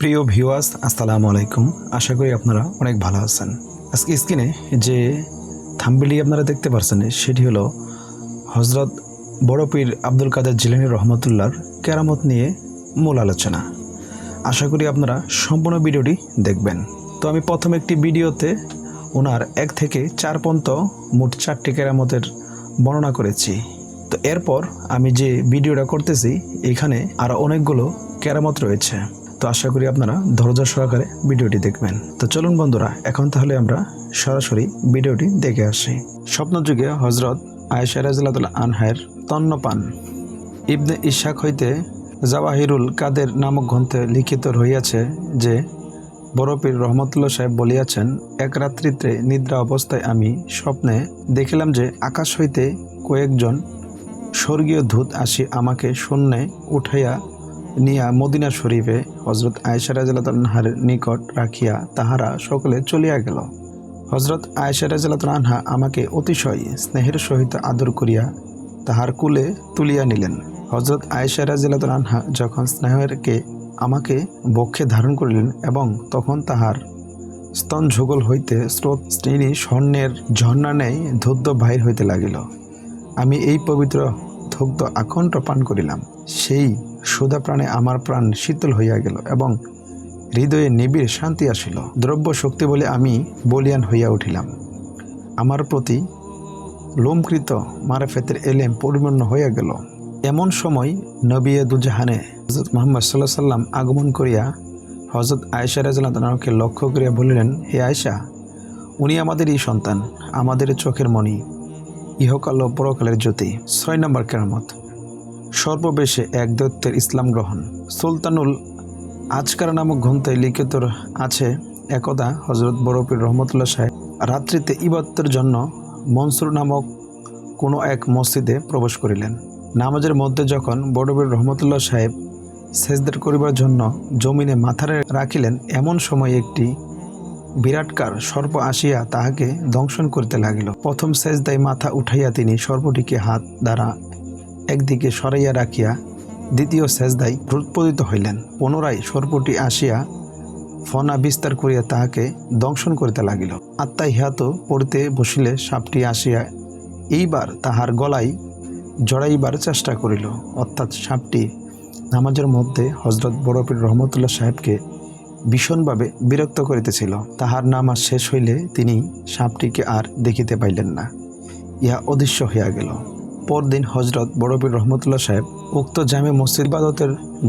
প্রিয় ভিউয়ার্স, আসসালামু আলাইকুম। আশা করি আপনারা অনেক ভালো আছেন। আজকে স্ক্রিনে যে থাম্বেলি আপনারা দেখতে পাচ্ছেন সেটি হলো হজরত বড় পীর আব্দুল কাদের জিলানি রহমতুল্লাহর কেরামত নিয়ে মূল আলোচনা। আশা করি আপনারা সম্পূর্ণ ভিডিওটি দেখবেন। তো আমি প্রথম একটি ভিডিওতে ওনার এক থেকে চার পন্ত মোট চারটি কেরামতের বর্ণনা করেছি। তো এরপর আমি যে ভিডিওটা করতেছি, এখানে আরও অনেকগুলো কেরামত রয়েছে। তো আশা করি আপনারা ধৈর্য সহকারে ভিডিওটি দেখবেন। তো চলুন বন্ধুরা, এখন তাহলে আমরা সরাসরি ভিডিওটি দেখে আসি। স্বপ্নযুগে হজরত আয়েশা রাজিল্লাহ আনহায়ের তন্নপান। ইবনে ইশাক হইতে জাওয়াহিরুল কাদের নামক গ্রন্থে লিখিত রহিয়াছে যে বড়পীর রহমতুল্লাহ সাহেব বলিয়াছেন, এক রাত্রিতে নিদ্রা অবস্থায় আমি স্বপ্নে দেখিলাম যে আকাশ হইতে কয়েকজন স্বর্গীয় দূত আসি আমাকে শূন্যে উঠাইয়া নিয়া মদিনা শরীফে হজরত আয়েশা রাজার নিকট রাখিয়া তাহারা সকলে চলিয়া গেল। হজরত আয়েশা রাজাত আনহা আমাকে অতিশয় স্নেহের সহিত আদর করিয়া তাহার কুলে তুলিয়া নিলেন। হজরত আয়েশা রাজিয়াত আনহা যখন স্নেহেরকে আমাকে বক্ষে ধারণ করিলেন এবং তখন তাহার স্তন যুগল হইতে স্রোত শ্রেণি স্বর্ণের ঝর্ণা নেয় ধুদ্ধ বাহির হইতে লাগিল। আমি এই পবিত্র ধুগ্ধ আকণ্ঠ পান করিলাম। সেই সুধা প্রাণে আমার প্রাণ শীতল হইয়া গেল এবং হৃদয়ে নিবিড় শান্তি আসিল। দ্রব্য শক্তি বলে আমি বলিয়ান হইয়া উঠিলাম। আমার প্রতি লোমকৃত মারাফেতের এলেম পরিপূর্ণ হইয়া গেল। এমন সময় নবী দুজাহানে হজরত মোহাম্মদ সাল্লাহ সাল্লাম আগমন করিয়া হজরত আয়েশা রাজকে লক্ষ্য করিয়া বলিলেন, হে আয়েশা, উনি আমাদেরই সন্তান, আমাদের চোখের মণি, ইহকাল ও পরকালের জ্যোতি। ছয় নম্বর কেরামত সর্ববেশে এক দৈত্যের ইসলাম গ্রহণ। সুলতানুল আজকার নামক গ্রন্থে লিখিত আছে, একদা হজরত বরফির রহমতুল্লাহ সাহেব রাত্রিতে ইবাদতের জন্য মনসুর নামক কোনো এক মসজিদে প্রবেশ করিলেন। নামাজের মধ্যে যখন বড়বীর রহমতুল্লাহ সাহেব সেজদের করিবার জন্য জমিনে মাথারে রাখিলেন, এমন সময় একটি বিরাটকার সর্প আসিয়া তাহাকে দংশন করিতে লাগিল। প্রথম সেজদায় মাথা উঠাইয়া তিনি সর্পটিকে হাত দ্বারা একদিকে সরাইয়া রাখিয়া দ্বিতীয় সেজদায় উৎপদিত হইলেন। পুনরায় সর্পটি আসিয়া ফনা বিস্তার করিয়া তাহাকে দংশন করিতে লাগিল। আত্মা ইহাত পড়িতে বসিলে সাপটি আসিয়া এইবার তাহার গলায় জড়াইবার চেষ্টা করিল। অর্থাৎ সাপটি নামাজের মধ্যে হজরত বড়পীর রহমতুল্লাহ সাহেবকে ভীষণভাবে বিরক্ত করিতেছিল। তাহার নামাজ শেষ হইলে তিনি সাপটিকে আর দেখিতে পাইলেন না। ইহা অদৃশ্য হইয়া গেল। পরদিন হজরত বড়বীর রহমতুল্লাহ সাহেব উক্ত জামে মসজিদ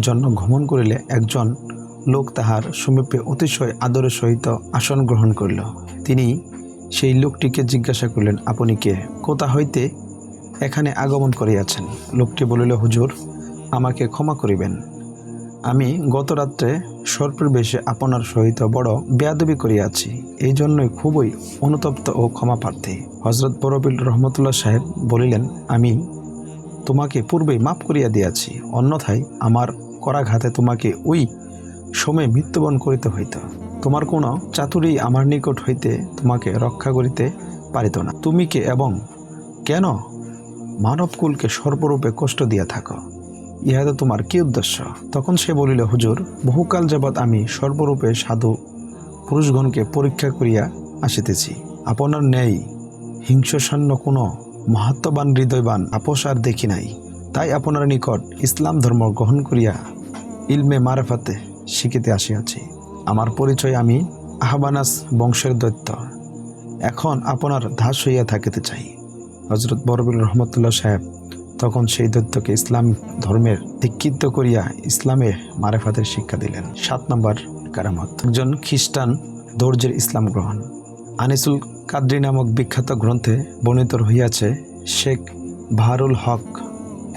জন্য ভ্রমণ করিলে একজন লোক তাহার সমীপে অতিশয় আদরের সহিত আসন গ্রহণ করিল। তিনি সেই লোকটিকে জিজ্ঞাসা করিলেন, আপনি কে? কোথা হইতে এখানে আগমন করিয়াছেন? লোকটি বলিল, হুজুর, আমাকে ক্ষমা করিবেন। আমি গত রাত্রে সর্পের বেশে আপনার সহিত বড় বেয়াদবি করিয়াছি। এই জন্যই খুবই অনুতপ্ত ও ক্ষমা প্রার্থী। হজরত বরবিল রহমতুল্লাহ সাহেব বলিলেন, আমি তোমাকে পূর্বেই মাফ করিয়া দিয়াছি, অন্যথায় আমার করাঘাতে তোমাকে ওই সময়ে মৃত্যুবরণ করিতে হইত। তোমার কোনো চাতুরি আমার নিকট হইতে তোমাকে রক্ষা করিতে পারিত না। তুমি কে এবং কেন মানবকুলকে সর্বরূপে কষ্ট দিয়া থাকো? ইহাতে তোমার কি উদ্দেশ্য? তখন সে বলিল, হুজুর, বহুকাল যাবৎ আমি সর্বরূপে সাধু পুরুষগণকে পরীক্ষা করিয়া আসিতেছি। আপনার ন্যায় হিংস্রসান্য কোনো মহাত্মবান হৃদয়বান আপোষ আর দেখি নাই। তাই আপনার নিকট ইসলাম ধর্ম গ্রহণ করিয়া ইলমে মারফাতে শিখিতে আসিয়াছি। আমার পরিচয় আমি আহবানাস বংশের দৈত্য। এখন আপনার ধাস হইয়া থাকিতে চাই। হজরত বরবিল রহমতুল্লাহ সাহেব তখন সেই দৈত্যকে ইসলাম ধর্মের দীক্ষিত করিয়া ইসলামে মারেফাতের শিক্ষা দিলেন। সাত নম্বর কারামত। একজন খ্রিস্টান দর্জের ইসলাম গ্রহণ। আনিসুল কাদ্রি নামক বিখ্যাত গ্রন্থে বর্ণিত হইয়াছে শেখ বাহারুল হক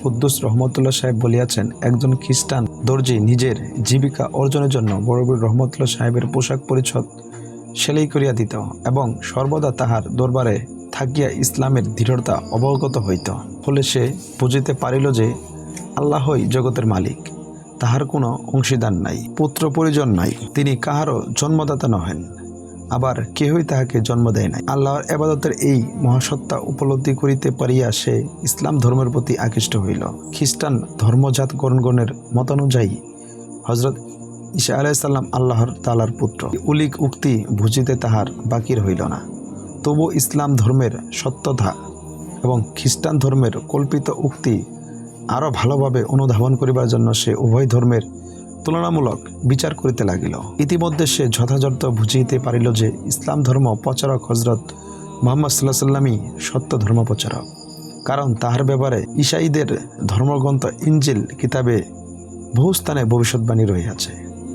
কুদ্দুস রহমতুল্লাহ সাহেব বলিয়াছেন, একজন খ্রিস্টান দর্জি নিজের জীবিকা অর্জনের জন্য বড়বীর রহমতুল্লাহ সাহেবের পোশাক পরিচ্ছদ সেলাই করিয়া দিত এবং সর্বদা তাহার দরবারে থাকিয়া ইসলামের দৃঢ়তা অবগত হইত, ফলে সে বুঝিতে পারিল যে আল্লাহই জগতের মালিক, তাহার কোনো অংশীদার নাই, পুত্র পরিজন নাই, তিনি কাহারও জন্মদাতা নহেন, আবার কেহই তাহাকে জন্ম দেয় নাই। আল্লাহর এবাদতের এই মহাসত্তা উপলব্ধি করিতে পারিয়া সে ইসলাম ধর্মের প্রতি আকৃষ্ট হইল। খ্রিস্টান ধর্মজাত গণগণের মতানুযায়ী হজরত ঈশা আলাইসাল্লাম আল্লাহর তালার পুত্র। উলিক উক্তি বুঝিতে তাহার বাকির হইল না। তবু ইসলাম ধর্মের সত্যতা এবং খ্রিস্টান ধর্মের কল্পিত উক্তি আরও ভালোভাবে অনুধাবন করিবার জন্য সে উভয় ধর্মের তুলনামূলক বিচার করিতে লাগিল। ইতিমধ্যে সে যথাযথ বুঝিতে পারিল যে ইসলাম ধর্ম প্রচারক হজরত মোহাম্মদ সাল্লাহ সাল্লামই সত্য ধর্ম প্রচারক। কারণ তাহার ব্যাপারে ঈসাইদের ধর্মগ্রন্থ ইঞ্জিল কিতাবে বহু স্থানে ভবিষ্যৎবাণী রহিয়াছে।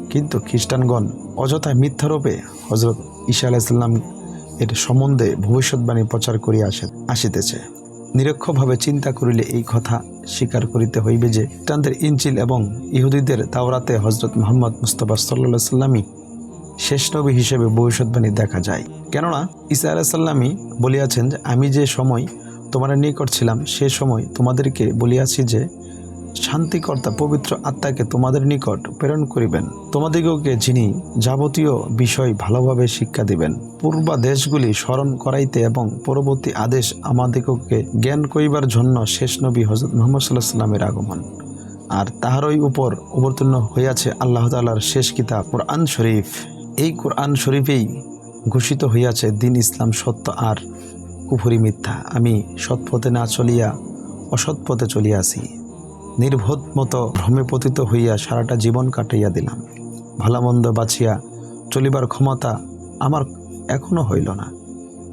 কিন্তু খ্রিস্টানগণ অযথা মিথ্যারূপে হজরত ঈশা আলাইসাল্লাম এর সম্বন্ধে ভবিষ্যৎবাণী প্রচার করিয়া আসে আসিতেছে। নিরক্ষভাবে চিন্তা করিলে এই কথা স্বীকার করিতে হইবে যে খ্রিস্টানদের ইঞ্চিল এবং ইহুদিদের তাওরাতে হজরত মোহাম্মদ মুস্তফা সাল্লা সাল্লামই শেষ নবী হিসেবে ভবিষ্যৎবাণী দেখা যায়। কেননা, ঈসা আলাইসাল্লামই বলিয়াছেন যে, আমি যে সময় তোমার নিকট ছিলাম, সে সময় তোমাদেরকে বলিয়াছি যে শান্তিকর্তা পবিত্র আত্মাকে তোমাদের নিকট প্রেরণ করিবেন। তোমাদিগকে যিনি যাবতীয় বিষয় ভালোভাবে শিক্ষা দিবেন। পূর্বা দেশগুলি স্মরণ করাইতে এবং পরবর্তী আদেশ আমাদিগকে জ্ঞান করিবার জন্য শেষ নবী হজরত মোহাম্মদ সাল্লাহ সাল্লামের আগমন। আর তাহারই উপর অবতীর্ণ হইয়াছে আল্লাহ তালার শেষ কিতাব কোরআন শরীফ। এই কোরআন শরীফেই ঘোষিত হইয়াছে, দিন ইসলাম সত্য আর কুফুরি মিথ্যা। আমি সৎপথে না চলিয়া অসৎপথে চলিয়াছি। নির্বোধ মতো ভ্রমে পতিত হইয়া সারাটা জীবন কাটাইয়া দিলাম। ভালোমন্দ বাছিয়া চলিবার ক্ষমতা আমার এখনও হইল না।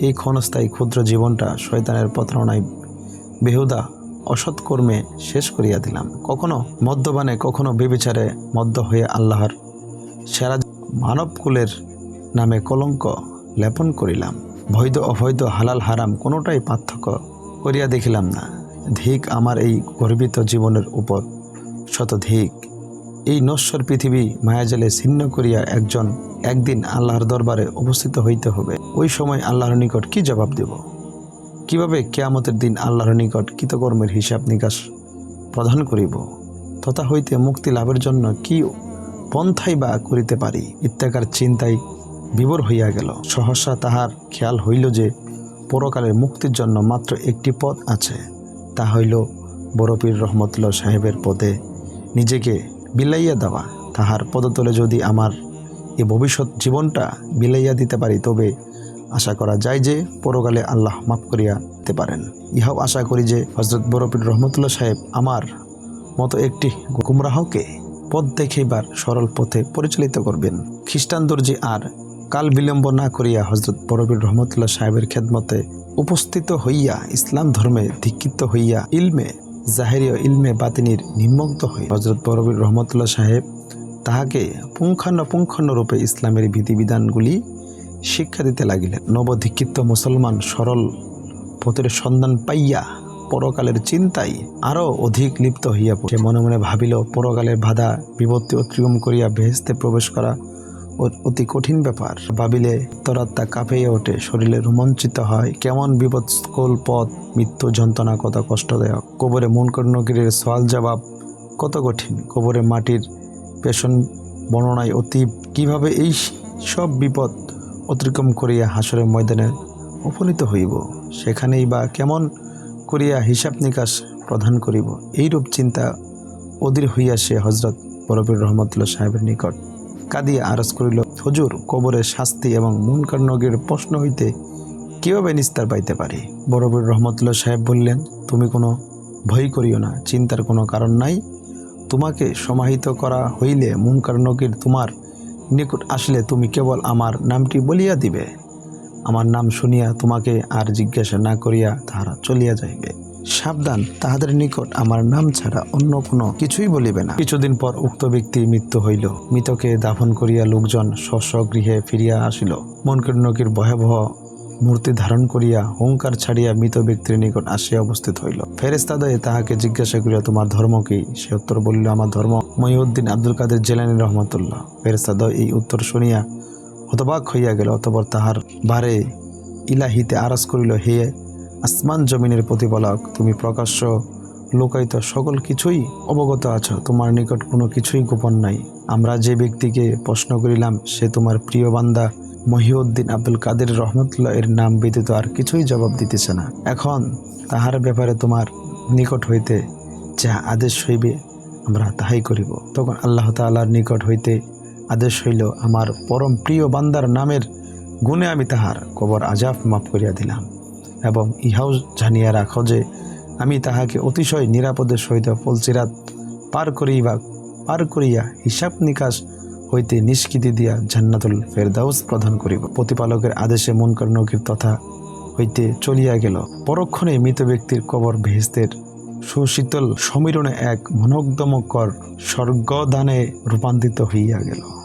এই ক্ষণস্থায়ী ক্ষুদ্র জীবনটা শয়তানের প্রতারণায় বেহুদা অসৎকর্মে শেষ করিয়া দিলাম। কখনো মদ্যপানে, কখনো বেবিচারে মদ্য হয়ে আল্লাহর সেরা মানবকুলের নামে কলঙ্ক লেপন করিলাম। বৈধ, অবৈধ, হালাল, হারাম কোনোটাই পার্থক্য করিয়া দেখিলাম না। ধিক আমার এই গর্বিত জীবনের উপর। শত ধিক, এই নশ্বর পৃথিবী মায়াজালে ছিন্ন করিয়া একজন, একদিন আল্লাহর দরবারে উপস্থিত হইতে হবে। ওই সময় আল্লাহর নিকট কি জবাব দেব? কীভাবে কেয়ামতের দিন আল্লাহর নিকট কৃতকর্মের হিসাব নিকাশ প্রদান করিব? তথা হইতে মুক্তি লাভের জন্য কি পন্থাই বা করিতে পারি? ইত্যাকার চিন্তায় বিবর হইয়া গেল। সহসা তাহার খেয়াল হইল যে পরকালের মুক্তির জন্য মাত্র একটি পথ আছে। তা হইল বরপীর রহমতুল্লাহ সাহেবের পদে নিজেকে বিলাইয়া দেওয়া। তাহার পদতলে যদি আমার এই ভবিষ্যৎ জীবনটা বিলাইয়া দিতে পারি, তবে আশা করা যায় যে পরকালে আল্লাহ মাফ করিয়া দিতে পারেন। ইহাও আশা করি যে হজরত বরপীর রহমতুল্লাহ সাহেব আমার মতো একটি গুমরাহকে পথ দেখাইবার সরল পথে পরিচালিত করবেন। খ্রিস্টান দর্জি আর কাল বিলম্ব না করিয়া হজরত বরবীর রহমতুল্লাহ সাহেবের খেদমতে উপস্থিত হইয়া ইসলাম ধর্মে ধিক্ষিত হইয়া ইলমে জাহেরীয় ইলমে বাতিনির নিমগ্ধ হই হজরত বরবীর রহমতুল্লাহ সাহেব তাহাকে পুঙ্খানুপুঙ্খানু রূপে ইসলামের বিধিবিধানগুলি শিক্ষা দিতে লাগিলেন। নবদীক্ষিত মুসলমান সরল পথের সন্ধান পাইয়া পরকালের চিন্তায় আরও অধিক লিপ্ত হইয়া পড়ে মনে মনে ভাবিল, পরকালের বাধা, বিপত্তি অতিক্রম করিয়া বেহেস্তে প্রবেশ করা অতি কঠিন ব্যাপার। ভাবিলে তরাত্মা কাঁপিয়ে ওঠে, শরীরে রোমাঞ্চিত হয়। কেমন বিপদস্কল পথ, মৃত্যু যন্ত্রণা কত কষ্টদায়ক। কবরে মন কর্ণগিরির সওয়াল জবাব, কত কঠিন। কবরে মাটির পেশন বর্ণনায় অতি কীভাবে এই সব বিপদ অতিক্রম করিয়া হাসরের ময়দানে উপনীত হইব? সেখানেই বা কেমন করিয়া হিসাব নিকাশ প্রদান করিব? এইরূপ চিন্তা অধীর হইয়া সে হজরত বরফির রহমতুল্লাহ সাহেবের নিকট কাঁদিয়া আরজ করিল, হুজুর কবরের শাস্তি এবং মুনকারনগের প্রশ্ন হইতে কীভাবে নিস্তার পাইতে পারি? বরফির রহমতুল্লাহ সাহেব বললেন, তুমি কোনো ভয় করিও না, চিন্তার কোনো কারণ নাই। তোমাকে সমাহিত করা হইলে মুনকারনগের তোমার নিকট আসলে তুমি কেবল আমার নামটি বলিয়া দিবে। আমার নাম শুনিয়া তোমাকে আর জিজ্ঞাসা না করিয়া তাহারা চলিয়া যাইবে। সাবধান, তাহাদের নিকট আমার নাম ছাড়া অন্য কোনো কিছুই বলিবে না। কিছুদিন পর উক্ত ব্যক্তি মৃত্যু হইল। মৃতকে দাফন করিয়া লোকজন স্ব গৃহে ফিরিয়া আসিল। মনকীর্ণকির ভয়াবহ মূর্তি ধারণ করিয়া হুঙ্কার ছাড়িয়া মৃত ব্যক্তির নিকট আসিয়া উপস্থিত হইল। ফেরেস্তাদয়ে তাহাকে জিজ্ঞাসা করিয়া, তোমার ধর্ম কি? সে উত্তর বলিল, আমার ধর্ম মহিউদ্দিন আব্দুল কাদের জেলানি রহমতুল্লাহ। ফেরেস্তাদয় এই উত্তর শুনিয়া হতবাক হইয়া গেল, অতপর তাহার বারে ইলাহিতে আরাজ করিল, হে আসমান জমিনের প্রতিপালক, তুমি প্রকাশ্য লোকায়িত সকল কিছুই অবগত আছো, তোমার নিকট কোনো কিছুই গোপন নাই। আমরা যে ব্যক্তিকে প্রশ্ন করিলাম, সে তোমার প্রিয় বান্দা মহিউদ্দিন আব্দুল কাদের রহমতুল্লাহ এর নাম ব্যতীত আর কিছুই জবাব দিতেছে না। এখন তাহার ব্যাপারে তোমার নিকট হইতে যা আদেশ হইবে, আমরা তাহাই করিব। তখন আল্লাহ তাআলার নিকট হইতে আদেশ হইল, আমার পরম প্রিয় বান্দার নামের গুণে আমি তাহার কবর আজাব মাফ করিয়া দিলাম। এবং ইহাও জানিয়া রাখো যে আমি তাহাকে অতিশয় নিরাপদের সহিত পলচিরাত পার করিবা, পার করিয়া হিসাব নিকাশ হইতে নিষ্কৃতি দিয়া জান্নাতুল ফেরদাউস প্রদান করিব। প্রতিপালকের আদেশে মুনকার নকির তথা হইতে চলিয়া গেল। পরক্ষণে মৃত ব্যক্তির কবর ভেস্তের সুশীতল সমীরণে এক মনোগ্ধমকর স্বর্গদানে রূপান্তরিত হইয়া গেল।